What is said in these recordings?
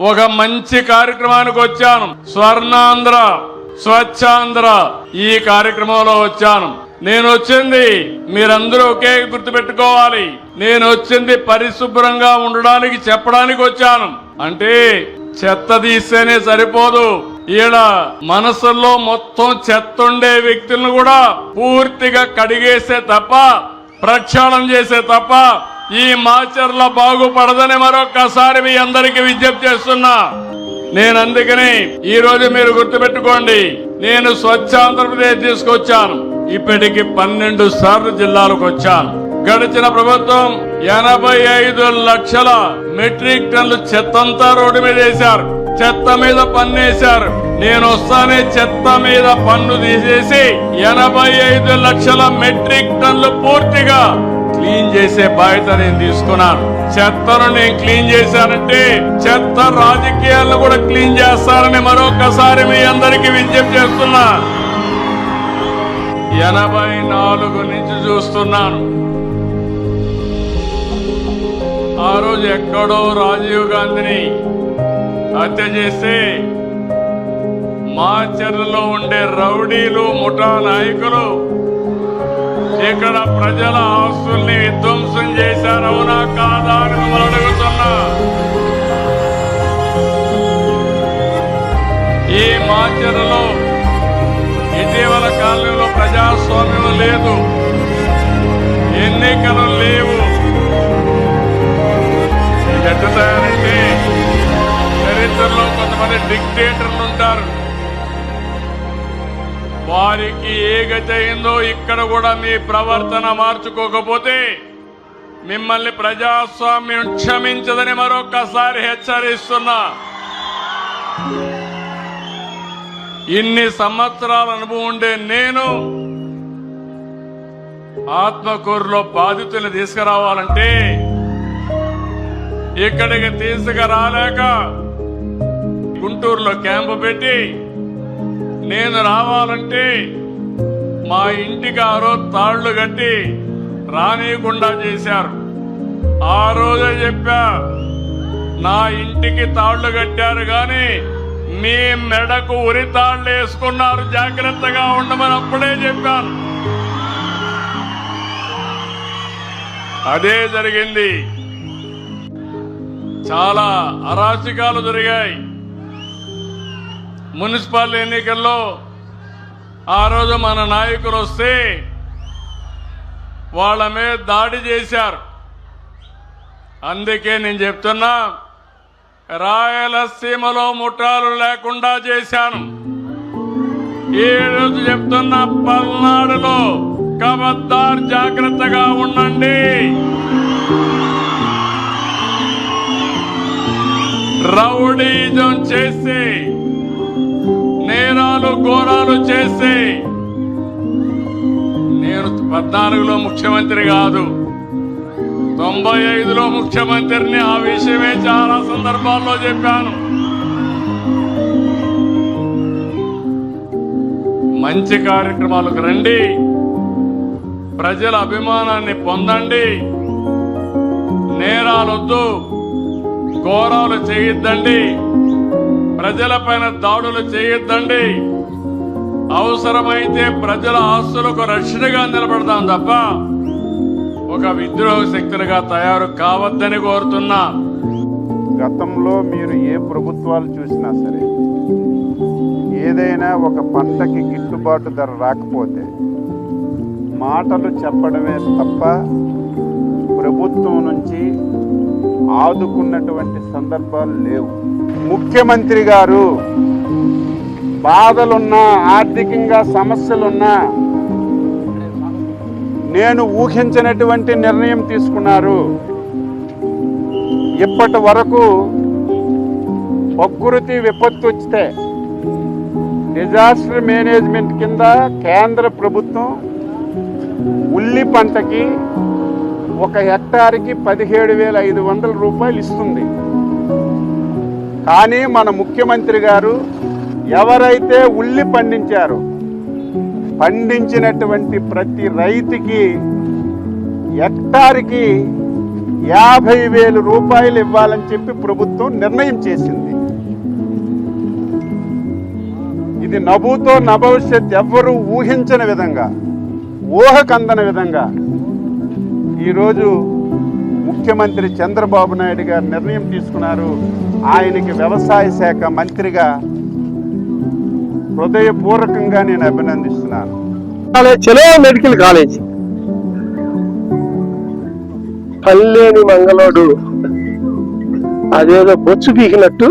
ఒక మంచి కార్యక్రమానికి వచ్చాను. స్వర్ణాంధ్ర స్వచ్ఛాంధ్ర ఈ కార్యక్రమంలో వచ్చాను. నేను వచ్చింది మీరందరూ ఒకే గుర్తు పెట్టుకోవాలి నేను వచ్చింది పరిశుభ్రంగా ఉండడానికి చెప్పడానికి వచ్చాను. అంటే చెత్త తీస్తేనే సరిపోదు. ఈడ మనసుల్లో మొత్తం చెత్త ఉండే వ్యక్తులను కూడా పూర్తిగా కడిగేసే తప్ప ప్రక్షాళన చేసే తప్ప ఈ మాచర్ల బాగుపడదని మరొక్కసారి మీ అందరికీ విజ్ఞప్తి చేస్తున్నా. నేను అందుకని ఈ రోజు మీరు గుర్తుపెట్టుకోండి నేను స్వచ్ఛ ఆంధ్రప్రదేశ్ తీసుకొచ్చాను. ఇప్పటికి పన్నెండు సార్లు జిల్లాలకు వచ్చాను. గడిచిన ప్రభుత్వం ఎనభై ఐదు లక్షల మెట్రిక్ టన్లు చెత్తంతా రోడ్డు మీద వేశారు. చెత్త మీద పన్నేశారు. నేను వస్తానే చెత్త మీద పన్ను తీసేసి ఎనభై ఐదు లక్షల మెట్రిక్ టన్లు పూర్తిగా క్లీన్ చేసే బాధ్యత నేను తీసుకున్నాను. చెత్తను నేను క్లీన్ చేశానంటే చెత్త రాజకీయాలను కూడా క్లీన్ చేస్తారని మరొకసారి మీ అందరికీ విజ్ఞప్తి చేస్తున్నా. ఎనభై నాలుగు నుంచి చూస్తున్నాను. ఆ రోజు ఎక్కడో రాజీవ్ గాంధీని హత్య చేస్తే మా చర్యలో ఉండే రౌడీలు ముఠా నాయకులు ఇక్కడ ప్రజల ఆస్తుల్ని విధ్వంసం చేశారు. అవునా కాదా అని మిమ్మల్ని అడుగుతున్నా. ఈ మాచర్లలో ఇటీవల కాలంలో ప్రజాస్వామ్యం లేదు. ఎన్నికలు లేవు. ఇది చరిత్రలో కొంతమంది డిక్టేటర్లు ఉంటారు. వారికి ఏ గతి అయిందో ఇక్కడ కూడా మీ ప్రవర్తన మార్చుకోకపోతే మిమ్మల్ని ప్రజాస్వామ్యం క్షమించదని మరొక్కసారి హెచ్చరిస్తున్నా. ఇన్ని సంవత్సరాల అనుభవం ఉండే నేను ఆత్మకూరులో బాధితుల్ని తీసుకురావాలంటే ఇక్కడికి తీసుకురాలేక గుంటూరులో క్యాంపు పెట్టి నేను రావాలంటే మా ఇంటికి ఆ రోజు తాళ్ళు కట్టి రానియకుండా చేశారు. ఆ రోజే చెప్పా నా ఇంటికి తాళ్ళు కట్టారు గాని మీ మెడకు ఉరి తాళ్ళు వేసుకున్నారు. జాగ్రత్తగా ఉండమని అప్పుడే చెప్పాను. అదే జరిగింది. చాలా అరాచకాలు జరిగాయి. మున్సిపల్ ఎన్నికల్లో ఆ రోజు మన నాయకులు వస్తే వాళ్ళ మీద దాడి చేశారు. అందుకే నేను చెప్తున్నా రాయలసీమలో ముఠాలు లేకుండా చేశాను. ఈ రోజు పల్నాడులో కబద్దార్ జాగ్రత్తగా ఉండండి. రౌడీజం చేసి నేరాలు ఘోరాలు చేసి నేను పద్నాలుగులో ముఖ్యమంత్రి కాదు తొంభై ఐదులో ముఖ్యమంత్రిని ఆ విషయమే చాలా సందర్భాల్లో చెప్పాను. మంచి కార్యక్రమాలకు రండి ప్రజల అభిమానాన్ని పొందండి నేరాలొద్దు ఘోరాలు చేయొద్దండి. ప్రజల పైన దాడులు చేయొద్దండి. అవసరమైతే ప్రజల ఆస్తులకు రక్షణగా నిలబడదాం తప్ప ఒక విద్రోహ శక్తులుగా తయారు కావద్దని కోరుతున్నా. గతంలో మీరు ఏ ప్రభుత్వాలు చూసినా సరే ఏదైనా ఒక పంటకి గిట్టుబాటు ధర రాకపోతే మాటలు చెప్పడమే తప్ప ప్రభుత్వం నుంచి ఆదుకున్నటువంటి సందర్భాలు లేవు. ముఖ్యమంత్రి గారు బాధలున్నా ఆర్థికంగా సమస్యలున్నా నేను ఊహించినటువంటి నిర్ణయం తీసుకున్నారు. ఇప్పటి వరకు ప్రకృతి విపత్తు వచ్చితే డిజాస్టర్ మేనేజ్మెంట్ కింద కేంద్ర ప్రభుత్వం ఉల్లి పంటకి ఒక హెక్టార్కి పదిహేడు వేల ఐదు వందల రూపాయలు ఇస్తుంది కానీ మన ముఖ్యమంత్రి గారు ఎవరైతే ఉల్లి పండించారో పండించినటువంటి ప్రతి రైతుకి హెక్టార్కి యాభై వేలు రూపాయలు ఇవ్వాలని చెప్పి ప్రభుత్వం నిర్ణయం చేసింది. ఇది నభూతో నభవిష్యత్ ఎవ్వరూ ఊహించని విధంగా ఊహకందని విధంగా ఈరోజు ముఖ్యమంత్రి చంద్రబాబు నాయుడు గారు నిర్ణయం తీసుకున్నారు. ఆయనకి వ్యవసాయ శాఖ మంత్రిగా హృదయపూర్వకంగా నేను అభినందిస్తున్నాను. చలో మెడికల్ కాలేజ్. పల్లేని మంగళోడు. అదేదో బొచ్చు పీకినట్టు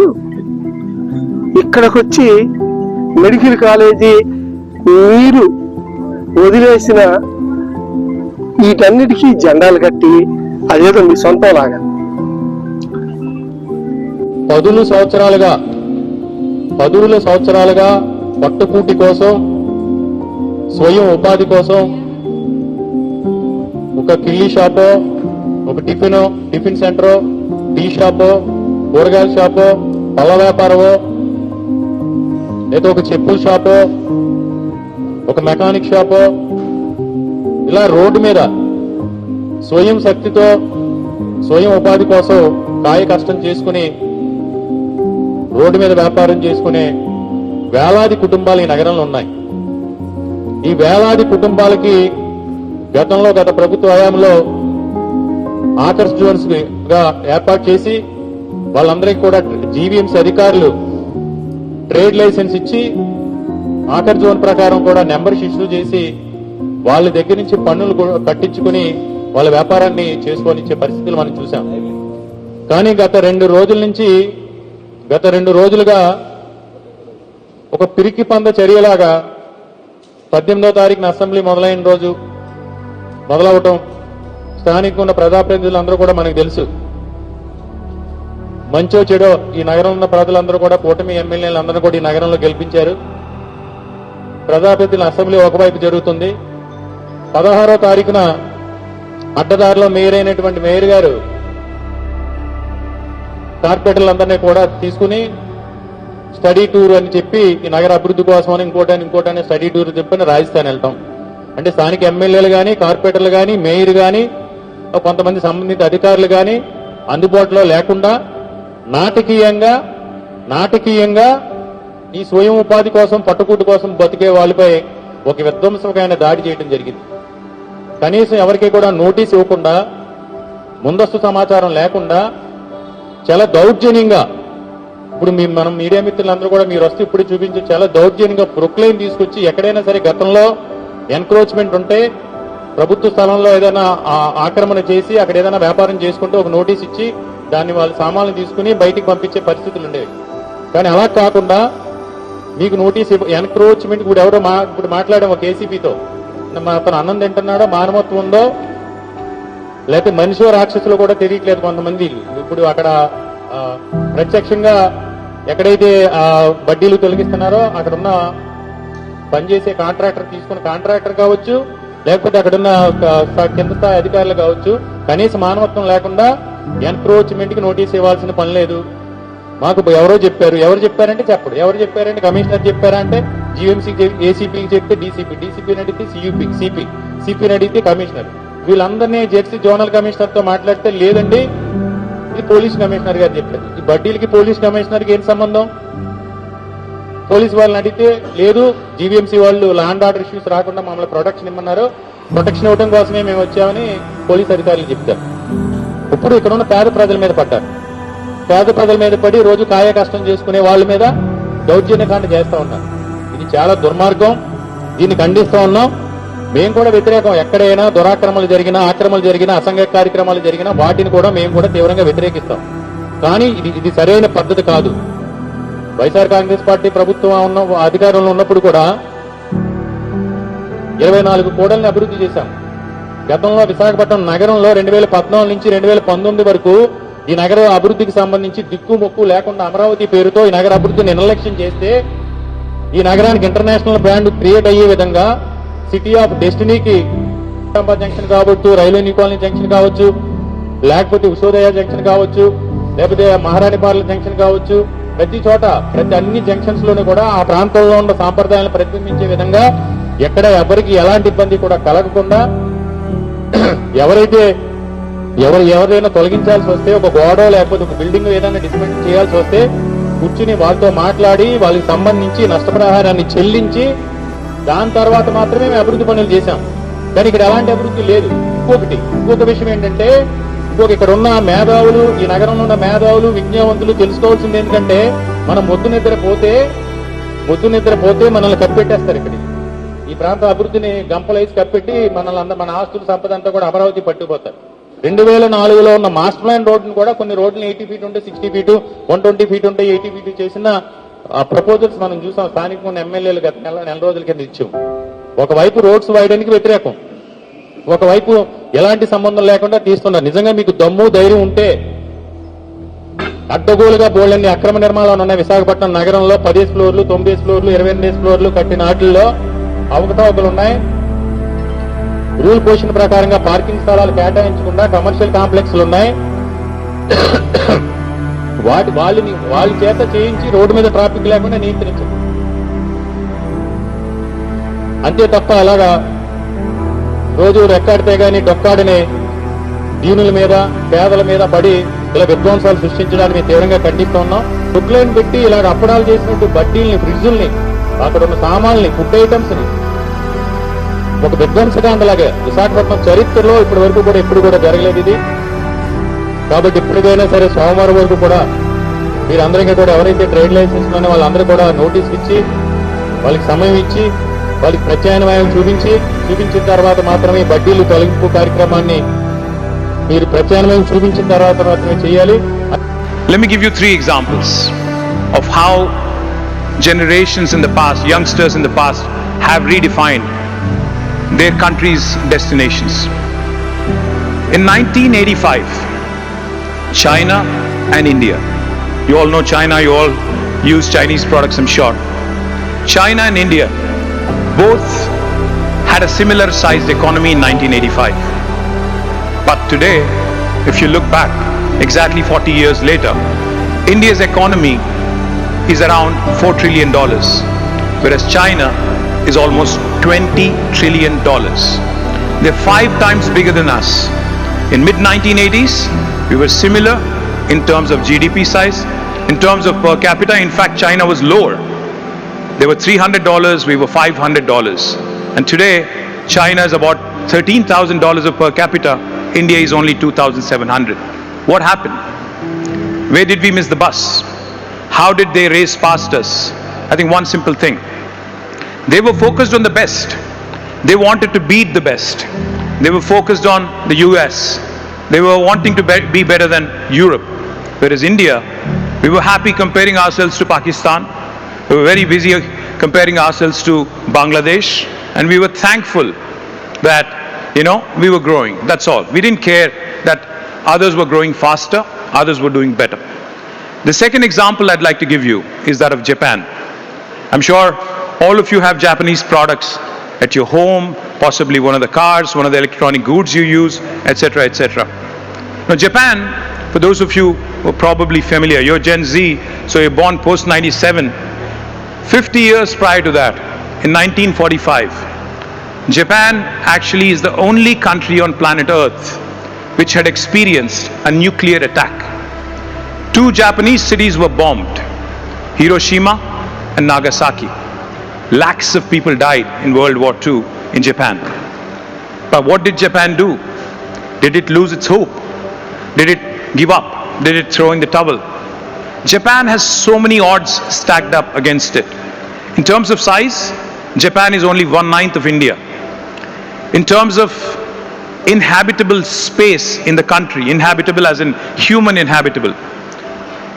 ఇక్కడికొచ్చి మెడికల్ కాలేజీ మీరు వదిలేసిన వీటన్నిటికీ జెండాలు కట్టి అదేదో మీ సొంతం లాగా. పదులు సంవత్సరాలుగా పదువుల సంవత్సరాలుగా పట్టుకూటి కోసం స్వయం ఉపాధి కోసం ఒక కిల్లీ షాపో ఒక టిఫిన్ టిఫిన్ సెంటరో టీ షాపో కూరగాయల షాపో పళ్ళ వ్యాపారమో లేదా ఒక చెప్పుల షాపో ఒక మెకానిక్ షాపో ఇలా రోడ్డు మీద స్వయం శక్తితో స్వయం ఉపాధి కోసం కాయ కష్టం చేసుకుని రోడ్డు మీద వ్యాపారం చేసుకునే వేలాది కుటుంబాలు ఈ నగరంలో ఉన్నాయి. ఈ వేలాది కుటుంబాలకి గతంలో గత ప్రభుత్వ హయాంలో ఆకర్ష్ జోన్స్గా ఏర్పాటు చేసి వాళ్ళందరికీ కూడా జీవీఎంసీ అధికారులు ట్రేడ్ లైసెన్స్ ఇచ్చి ఆఖర్ జోన్ ప్రకారం కూడా నెంబర్ ఇష్యూ చేసి వాళ్ళ దగ్గర నుంచి పన్నులు కూడా కట్టించుకుని వాళ్ళ వ్యాపారాన్ని చేసుకొనిచ్చే పరిస్థితులు మనం చూసాం కానీ గత రెండు రోజుల నుంచి గత రెండు రోజులుగా ఒక పిరికి పంద చర్యలాగా పద్దెనిమిదో తారీఖున అసెంబ్లీ మొదలైన రోజు మొదలవటం స్థానికంగా ఉన్న ప్రజాప్రతినిధులందరూ కూడా మనకు తెలుసు. మంచో చెడో ఈ నగరంలో ఉన్న ప్రజలందరూ కూడా కూటమి ఎమ్మెల్యేలు అందరూ కూడా ఈ నగరంలో గెలిపించారు. ప్రజాప్రతినిధుల అసెంబ్లీ ఒకవైపు జరుగుతుంది. పదహారో తారీఖున అడ్డదారిలో మేయర్ అయినటువంటి మేయర్ గారు కార్పొరేటర్లందరినీ కూడా తీసుకుని స్టడీ టూర్ అని చెప్పి ఈ నగర అభివృద్ధి కోసం అని ఇంకోటని ఇంకోటని స్టడీ టూర్ చెప్పని రాజస్థాన్ వెళ్తాం. అంటే స్థానిక ఎమ్మెల్యేలు కానీ కార్పొరేటర్లు కానీ మేయర్ కానీ కొంతమంది సంబంధిత అధికారులు కానీ అందుబాటులో లేకుండా నాటకీయంగా నాటకీయంగా ఈ స్వయం ఉపాధి కోసం పట్టుకూటు కోసం బతికే వాళ్ళపై ఒక విధ్వంసకమైన దాడి చేయడం జరిగింది. కనీసం ఎవరికి కూడా నోటీస్ ఇవ్వకుండా ముందస్తు సమాచారం లేకుండా చాలా దౌర్జన్యంగా ఇప్పుడు మీ మనం మీడియా మిత్రులందరూ కూడా మీరు వస్తే ఇప్పుడు చూపించి చాలా దౌర్జన్యంగా ప్రొక్లైన్ తీసుకొచ్చి ఎక్కడైనా సరే గతంలో ఎన్క్రోచ్మెంట్ ఉంటే ప్రభుత్వ స్థలంలో ఏదైనా ఆక్రమణ చేసి అక్కడ ఏదైనా వ్యాపారం చేసుకుంటూ ఒక నోటీస్ ఇచ్చి దాన్ని వాళ్ళ సామాన్లు తీసుకుని బయటికి పంపించే పరిస్థితులు ఉండేవి. కానీ అలా కాకుండా మీకు నోటీస్ ఎన్క్రోచ్మెంట్ ఇప్పుడు ఎవరో మా ఇప్పుడు మాట్లాడాం ఒక ఏసీపీతో అతను అన్నం తింటున్నాడో మానవత్వం ఉందో లేకపోతే మనిషి రాక్షసులు కూడా తెలియట్లేదు కొంతమంది. ఇప్పుడు అక్కడ ప్రత్యక్షంగా ఎక్కడైతే ఆ బడ్డీలు తొలగిస్తున్నారో అక్కడ ఉన్న పనిచేసే కాంట్రాక్టర్ తీసుకున్న కాంట్రాక్టర్ కావచ్చు లేకపోతే అక్కడున్న కింద స్థాయి అధికారులు కావచ్చు కనీస మానవత్వం లేకుండా ఎన్క్రోచ్మెంట్కి నోటీస్ ఇవ్వాల్సిన పని లేదు. మాకు ఎవరో చెప్పారు. ఎవరు చెప్పారంటే చెప్పడు. ఎవరు చెప్పారంటే కమిషనర్ చెప్పారంటే అంటే ఏసీపీకి చెప్తే డీసీపీ డీసీపీని అడిగితే సియూపీ సిపి సిపిని అడిగితే కమిషనర్ వీళ్ళందరినీ జెడ్సీ జోనల్ కమిషనర్తో మాట్లాడితే లేదండి ఇది పోలీస్ కమిషనర్ గారు చెప్పారు. ఈ బడ్డీలకి పోలీస్ కమిషనర్కి ఏం సంబంధం? పోలీస్ వాళ్ళని అడిగితే లేదు జీవీఎంసీ వాళ్ళు ల్యాండ్ ఆర్డర్ ఇష్యూస్ రాకుండా మమ్మల్ని ప్రొటెక్షన్ ఇమ్మన్నారు. ప్రొటెక్షన్ ఇవ్వడం కోసమే మేము వచ్చామని పోలీస్ అధికారులు చెప్తారు. ఇప్పుడు ఇక్కడ ఉన్న పేద ప్రజల మీద పడ్డారు. పేద ప్రజల మీద పడి రోజు కాయ కష్టం చేసుకునే వాళ్ళ మీద దౌర్జన్యకాండ చేస్తా ఉన్నారు. చాలా దుర్మార్గం. దీన్ని ఖండిస్తూ ఉన్నాం. మేము కూడా వ్యతిరేకం. ఎక్కడైనా దురాక్రమణలు జరిగినా ఆక్రమణలు జరిగినా అసంఘ కార్యక్రమాలు జరిగినా వాటిని కూడా మేము కూడా తీవ్రంగా వ్యతిరేకిస్తాం. కానీ ఇది ఇది సరైన పద్ధతి కాదు. వైఎస్ఆర్ కాంగ్రెస్ పార్టీ ప్రభుత్వం ఉన్న అధికారంలో ఉన్నప్పుడు కూడా ఇరవై నాలుగు కోడల్ని అభివృద్ధి చేశాం. గతంలో విశాఖపట్నం నగరంలో రెండు వేల పద్నాలుగు నుంచి రెండు వేల పంతొమ్మిది వరకు ఈ నగర అభివృద్ధికి సంబంధించి దిక్కు మొక్కు లేకుండా అమరావతి పేరుతో ఈ నగర అభివృద్ధిని నిర్లక్ష్యం చేస్తే ఈ నగరానికి ఇంటర్నేషనల్ బ్రాండ్ క్రియేట్ అయ్యే విధంగా సిటీ ఆఫ్ డెస్టినీకి జంక్షన్ కావచ్చు రైల్వే కాలనీ జంక్షన్ కావచ్చు లేకపోతే ఉషోదయ జంక్షన్ కావచ్చు లేకపోతే మహారాణిపాలెం జంక్షన్ కావచ్చు ప్రతి చోట ప్రతి అన్ని జంక్షన్స్ లోనూ కూడా ఆ ప్రాంతంలో ఉన్న సాంప్రదాయాలను ప్రతిబింబించే విధంగా ఎక్కడ ఎవరికి ఎలాంటి ఇబ్బంది కూడా కలగకుండా ఎవరైతే ఎవరు ఎవరైనా తొలగించాల్సి వస్తే ఒక గోడ లేకపోతే ఒక బిల్డింగ్ ఏదైనా డిస్మెంట్ చేయాల్సి వస్తే కూర్చుని వాళ్ళతో మాట్లాడి వాళ్ళకి సంబంధించి నష్టపరిహారాన్ని చెల్లించి దాని తర్వాత మాత్రమే మేము అభివృద్ధి పనులు చేశాం. కానీ ఇక్కడ ఎలాంటి అభివృద్ధి లేదు. ఇంకొకటి ఇంకొక విషయం ఏంటంటే ఇంకొక ఇక్కడ ఉన్న మేధావులు ఈ నగరంలో ఉన్న మేధావులు విజ్ఞావంతులు తెలుసుకోవాల్సింది ఏంటంటే మనం మొద్దు నిద్ర పోతే మొద్దు నిద్ర పోతే మనల్ని కప్పెట్టేస్తారు ఇక్కడ. ఈ ప్రాంత అభివృద్ధిని గంపలేసి కప్పెట్టి మనల్ని మన ఆస్తుల సంపద అంతా కూడా అమరావతి పట్టుకుపోతారు. రెండు వేల నాలుగులో ఉన్న మాస్టర్ ప్లాన్ రోడ్డును కూడా కొన్ని రోడ్లు ఎయిటీ ఫీట్ ఉంటే sixty feet one twenty feet ఉంటే ఎయిటీ ఫీట్ చేసిన ప్రపోజల్స్ మనం చూసాం. స్థానిక ఎమ్మెల్యేలు గత నెల నెల రోజుల కింద ఇచ్చాం. ఒకవైపు రోడ్స్ వేయడానికి వ్యతిరేకం. ఒకవైపు ఎలాంటి సంబంధం లేకుండా తీస్తున్నారు. నిజంగా మీకు దమ్ము ధైర్యం ఉంటే అడ్డగోలుగా బోళ్ళన్ని అక్రమ నిర్మాణాలు ఉన్నాయి. విశాఖపట్నం నగరంలో పదేసి ఫ్లోర్లు తొమ్మిది ఫ్లోర్లు ఇరవై ఎనిమిది ఫ్లోర్లు కట్టిన వాటిల్లో అవకతవకలు ఉన్నాయి. రూల్ పోషన్ ప్రకారంగా పార్కింగ్ స్థలాలు కేటాయించకుండా కమర్షియల్ కాంప్లెక్స్లు ఉన్నాయి. వాటి వాళ్ళని వాళ్ళ చేత చేయించి రోడ్డు మీద ట్రాఫిక్ లేకుండా నియంత్రించండి. అంతే తప్ప అలాగా రోజు రెక్కాడితే గాని డొక్కాడని దీనుల మీద పేదల మీద పడి ఇలా విధ్వంసాలు సృష్టించడానికి మేము తీవ్రంగా ఖండిస్తూ ఉన్నాం. బుక్లైన్ పెట్టి ఇలాగ అప్పడాలు చేసినట్టు బడ్డీల్ని ఫ్రిడ్జుల్ని అక్కడ ఉన్న సామాన్లని ఫుడ్ ఐటమ్స్ ఒక విధ్వంసకాండ లాగే విశాఖపట్నం చరిత్రలో ఇప్పటి వరకు కూడా ఎప్పుడు కూడా జరగలేదు ఇది. కాబట్టి ఇప్పటికైనా సరే సోమవారం వరకు కూడా మీరందరికీ కూడా ఎవరైతే ట్రేడ్ లైసెన్స్ ఉన్నారో వాళ్ళందరూ కూడా నోటీస్ ఇచ్చి వాళ్ళకి సమయం ఇచ్చి వాళ్ళకి ప్రత్యామ్నాయం చూపించి చూపించిన తర్వాత మాత్రమే బడ్డీలు తొలగింపు కార్యక్రమాన్ని మీరు ప్రత్యామ్నాయం చూపించిన తర్వాత మాత్రమే చేయాలి. Let me give you three examples of how generations in the past, youngsters in the past, have redefined their country's destinations. In 1985, China and India, you all know China, you all use Chinese products, I'm sure. China and India both had a similar sized economy in 1985. But today, if you look back, exactly 40 years later, India's economy is around 4 trillion dollars, whereas China is almost 20 trillion dollars. They're five times bigger than us. In mid 1980s, we were similar in terms of GDP size, in terms of per capita. In fact, China was lower. They were $300, we were $500. And today, China is about $13,000 of per capita, India is only 2,700. What happened? Where did we miss the bus? How did they race past us? I think one simple thing. They were focused on the best. They wanted to beat the best. They were focused on the US. They were wanting to be be better than Europe. Whereas India, we were happy comparing ourselves to Pakistan. We were very busy comparing ourselves to Bangladesh. And we were thankful that, you know, we were growing. That's all. We didn't care that others were growing faster, others were doing better. The second example I'd like to give you is that of Japan. I'm sure all of you have Japanese products at your home, possibly one of the cars, one of the electronic goods you use, etc., etc. Now, Japan, for those of you who are probably familiar, you're Gen Z, so you're born post 97. 50 years prior to that, in 1945, Japan actually is the only country on planet Earth which had experienced a nuclear attack. Two Japanese cities were bombed Hiroshima and Nagasaki. Lakhs of people died in World War II in Japan. But what did Japan do? Did it lose its hope? Did it give up? Did it throw in the towel? Japan has so many odds stacked up against it. In terms of size, Japan is only one ninth of India. In terms of inhabitable space in the country, inhabitable as in human inhabitable,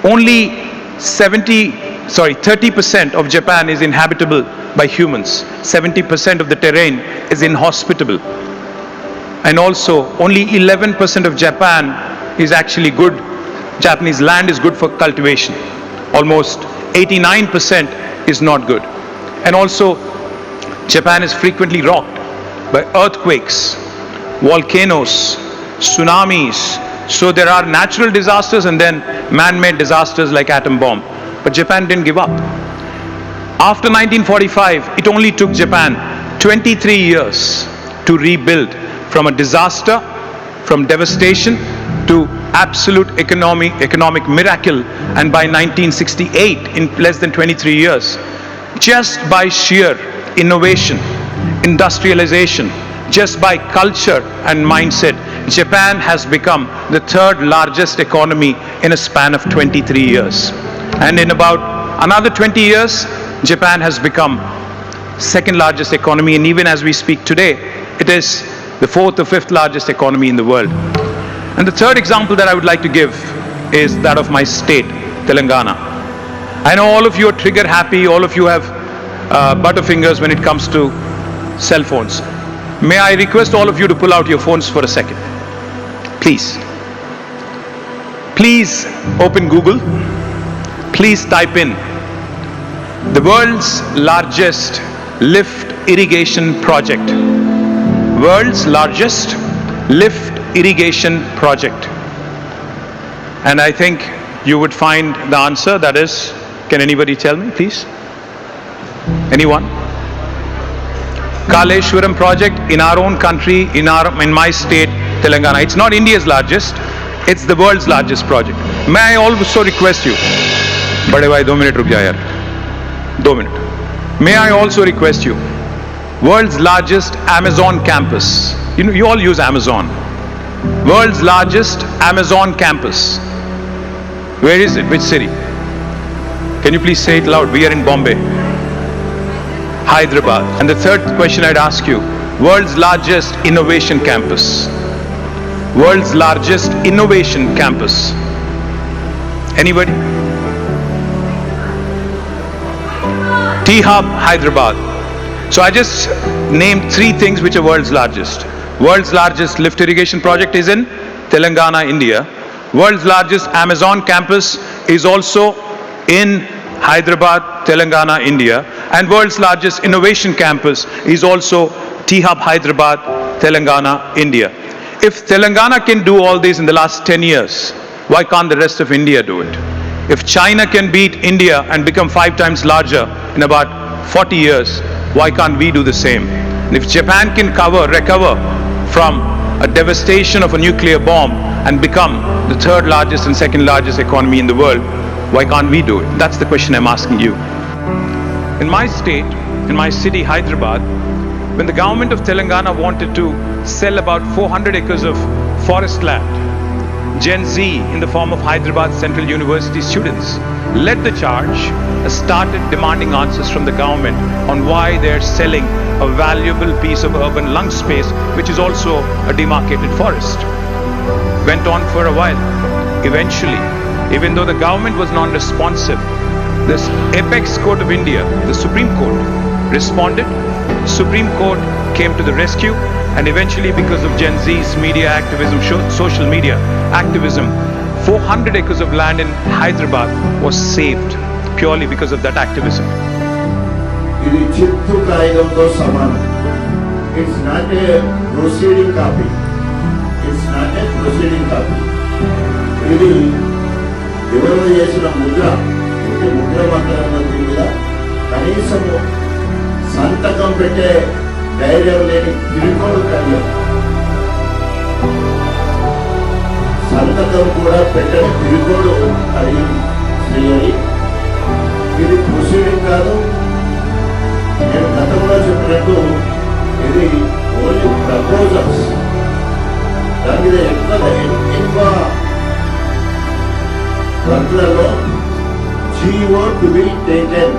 only 70 sorry 30% of japan is inhabitable by humans. 70% of the terrain is inhospitable. And also only 11% of japan is actually good. Japanese land is good for cultivation. Almost 89% is not good. And also japan is frequently rocked by earthquakes volcanoes tsunamis so there are natural disasters and then man-made disasters like atom bomb. But Japan didn't give up. After 1945, it only took Japan 23 years to rebuild from a disaster from devastation to absolute economic, economic miracle. And by 1968, in less than 23 years, just by sheer innovation, industrialization, just by culture and mindset, Japan has become the third largest economy in a span of 23 years. And in about another 20 years, Japan has become second largest economy and even as we speak today, it is the fourth or fifth largest economy in the world. And the third example that I would like to give is that of my state, Telangana. I know all of you are trigger happy, all of you have uh, butterfingers when it comes to cell phones. May I request all of you to pull out your phones for a second? Please. Please open Google. Please type in the world's largest lift irrigation project. World's largest lift irrigation project. And I think you would find the answer that is, can anybody tell me, please? Anyone? Kaleshwaram project in our own country, in our, in my state, Telangana. It's not India's largest, it's the world's largest project. May I also request you, बड़े भाई दो minute रुक जाओ यार दो minute May I also request you, world's largest Amazon campus. You know, you all use Amazon. World's largest Amazon campus. Where is it? Which city? Can you please say it loud? We are in Bombay. Hyderabad. And the third question I'd ask you world's largest innovation campus. World's largest innovation campus. Anybody? T Hub, Hyderabad. So I just named three things which are world's largest. World's largest lift irrigation project is in Telangana, India. World's largest Amazon campus is also in Hyderabad, Telangana, India. And world's largest innovation campus is also T Hub, Hyderabad, Telangana, India. If Telangana can do all this in the last 10 years, why can't the rest of India do it? If China can beat India and become five times larger in about 40 years, why can't we do the same? And if Japan can cover, recover from a devastation of a nuclear bomb and become the third largest and second largest economy in the world, why can't we do it? That's the question I'm asking you. In my state, in my city, Hyderabad, when the government of Telangana wanted to sell about 400 acres of forest land, Gen Z, in the form of Hyderabad Central University students, led the charge, started demanding answers from the government on why they're selling a valuable piece of urban lung space, which is also a demarcated forest. Went on for a while. Eventually, even though the government was non responsive, this apex court of India, the Supreme Court, responded. Supreme Court came to the rescue, and eventually, because of Gen Z's media activism, sho- social media activism, 400 acres of land in Hyderabad was saved purely because of that activism. ఇది చిత్తు కాగితంతో సమానం it's not a proceeding copy it's not a proceeding copy ఇది వివరణ చేసిన ముద్ర అంటే ముద్ర మాత్రం దీని మీద కనీసము సంతకం పెట్టే ధైర్యం లేని తిరుగుడు కళ్యాణ్ సంతకం కూడా పెట్టని తిరుకోడు అది శ్రీ ఇది ప్రొసీడింగ్ కాదు నేను గతంలో చెప్పినట్టు ఇది ఓన్లీ ప్రపోజల్స్ దాని మీద ఎక్కువ ఎక్కువ వర్క్లలో GO to be taken.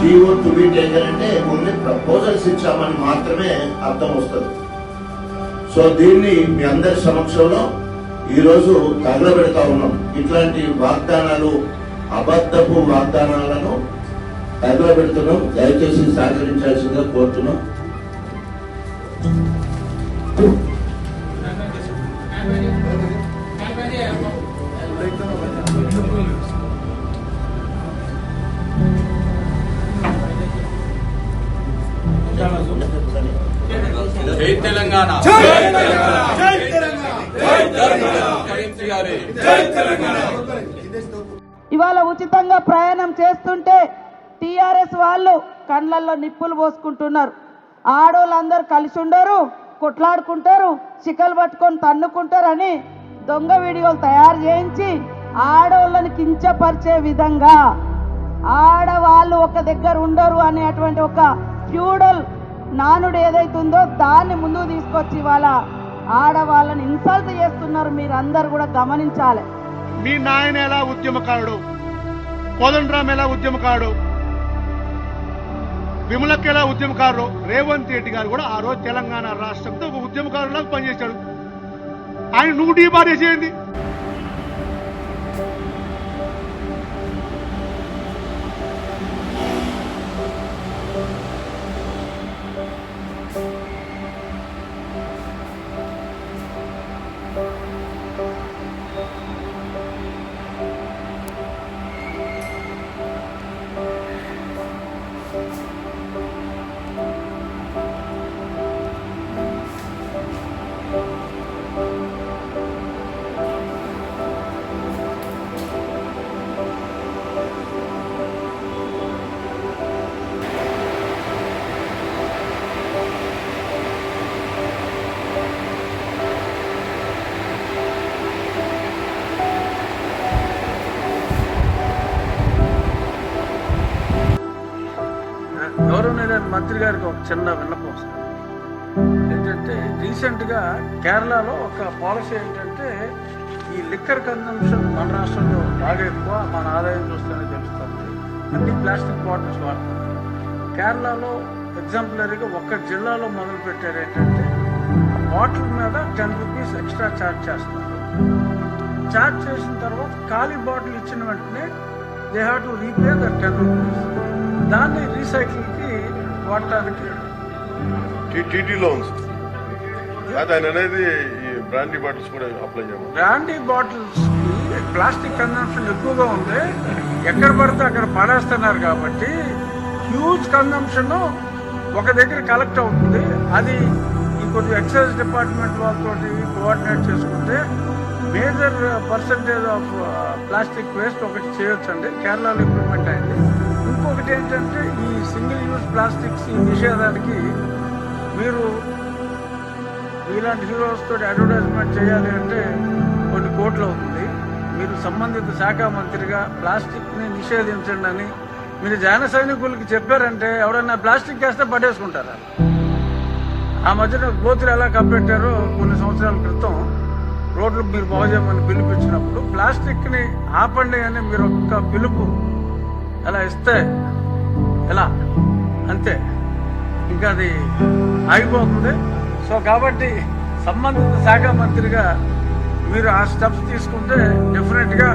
GO to be అంటే ఓన్లీ ప్రపోజల్స్ ఇచ్చామని మాత్రమే అర్థం వస్తుంది. సో దీన్ని మీ అందరి సమక్షంలో ఈరోజు తగలబెడతా ఉన్నాం. ఇట్లాంటి వాగ్దానాలు అబద్ధపు వాగ్దానాలను తగలబెడుతున్నాం. దయచేసి సహకరించాల్సిందిగా కోరుతున్నాం. ఇవాళ ఉచితంగా ప్రయాణం చేస్తుంటే టీఆర్ఎస్ వాళ్ళు కళ్ళల్లో నిప్పులు పోసుకుంటున్నారు. ఆడోళ్ళందరూ కలిసి ఉండరు కొట్లాడుకుంటారు చిక్కలు పట్టుకొని తన్నుకుంటారని దొంగ వీడియోలు తయారు చేయించి ఆడవాళ్ళని కించపరిచే విధంగా ఆడవాళ్ళు ఒక దగ్గర ఉండరు అనేటువంటి ఒక ఫ్యూడల్ నానుడు ఏదైతుందో దాన్ని ముందుకు తీసుకొచ్చి ఇవాళ ఆడవాళ్ళని ఇన్సల్ట్ చేస్తున్నారు మీరందరూ కూడా గమనించాలి. మీ నాయన ఎలా ఉద్యమకారుడు? కోదండరామ్ ఎలా ఉద్యమకారుడు? విమలకి ఎలా ఉద్యమకారుడు? రేవంత్ రెడ్డి గారు కూడా ఆ రోజు తెలంగాణ రాష్ట్రంతో ఒక ఉద్యమకారులాగా పనిచేశాడు. ఆయన నువ్వు డీబార్ చేసేయండి గారికి ఒక చిన్న విన్నపం ఏంటంటే రీసెంట్గా కేరళలో ఒక పాలసీ ఏంటంటే ఈ లిక్కర్ కన్జంప్షన్ మన రాష్ట్రంలో బాగా ఎక్కువ మన ఆదాయం చూస్తేనే తెలుస్తుంది. అన్ని ప్లాస్టిక్ బాటిల్స్ వాడుతుంది కేరళలో ఎగ్జాంపులరీగా ఒక్క జిల్లాలో మొదలు పెట్టారు ఏంటంటే బాటిల్ మీద టెన్ రూపీస్ ఎక్స్ట్రా ఛార్జ్ చేస్తారు. ఛార్జ్ చేసిన తర్వాత ఖాళీ బాటిల్ ఇచ్చిన వెంటనే they have to repay the ten rupees. దాన్ని రీసైకిల్కి టీటీలో ఉంది అది ఆయన అనేది ఈ బ్రాండీ బాటిల్స్ కూడా అప్లై చేయమని బ్రాండీ బాటిల్స్ ప్లాస్టిక్ కన్జంప్షన్ ఎక్కువగా ఉంది. ఎక్కడ పడితే అక్కడ పడేస్తున్నారు కాబట్టి హ్యూజ్ కన్జంప్షన్ ఒక దగ్గర కలెక్ట్ అవుతుంది. అది కొద్ది ఎక్సైజ్ డిపార్ట్మెంట్ వాళ్ళతో కోఆర్డినేట్ చేసుకుంటే major percentage of plastic waste ఒకటి చేయొచ్చండి. కేరళలో ఇంప్లిమెంట్ అయింది. ఇంకొకటి ఏంటంటే ఈ సింగిల్ యూజ్ ప్లాస్టిక్స్ ఈ నిషేధానికి మీరు ఇలాంటి హీరోస్తో అడ్వర్టైజ్మెంట్ చేయాలి అంటే కొన్ని కోట్లు అవుతుంది మీరు సంబంధిత శాఖ మంత్రిగా ప్లాస్టిక్ని నిషేధించండి అని మీరు జన సైనికులకి చెప్పారంటే ఎవడన్నా ప్లాస్టిక్ వేస్తే పడేసుకుంటారా? ఆ మధ్యన గోతులు ఎలా కప్పెట్టారో కొన్ని సంవత్సరాల క్రితం రోడ్లు మీరు బాగు చేయమని పిలిపించినప్పుడు ప్లాస్టిక్ని ఆపండి అని మీరు ఒక్క పిలుపు అలా ఇస్తే ఎలా? అంతే. ఇంకా అది ఆగిపోతుంది. సో కాబట్టి సంబంధిత శాఖ మంత్రిగా మీరు ఆ స్టెప్స్ తీసుకుంటే డెఫినెట్గా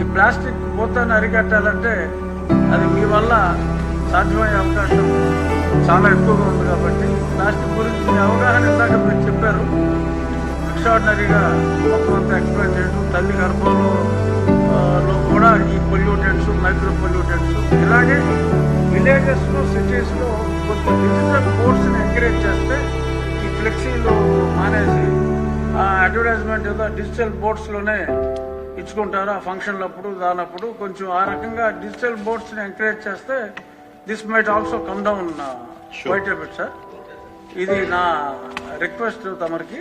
ఈ ప్లాస్టిక్ పోతాన్ని అరికట్టాలంటే అది మీ వల్ల సాధ్యమయ్యే అవకాశం చాలా ఎక్కువగా ఉంది కాబట్టి ప్లాస్టిక్ గురించి మీ అవగాహన ఇందాక మీరు చెప్పారు. ఎక్స్ట్రాడినరీగా మొత్తం అంతా ఎక్స్ప్లెయిన్ చేయడం తల్లి గర్భంలో కూడా ఈ పొల్యూటెంట్స్ మైక్రో పొల్యూటెంట్స్ ఇలాగే విలేజెస్లో సిటీస్లో కొంచెం డిజిటల్ బోర్డ్స్ని ఎంకరేజ్ చేస్తే ఈ ఫ్లెక్సీలు మానేసి ఆ అడ్వర్టైజ్మెంట్ ఏదో డిజిటల్ బోర్డ్స్లోనే ఇచ్చుకుంటారు. ఆ ఫంక్షన్లప్పుడు దానప్పుడు కొంచెం ఆ రకంగా డిజిటల్ బోర్డ్స్ని ఎంకరేజ్ చేస్తే this might also come down quite bit sir ఇది నా రిక్వెస్ట్ తమరికి.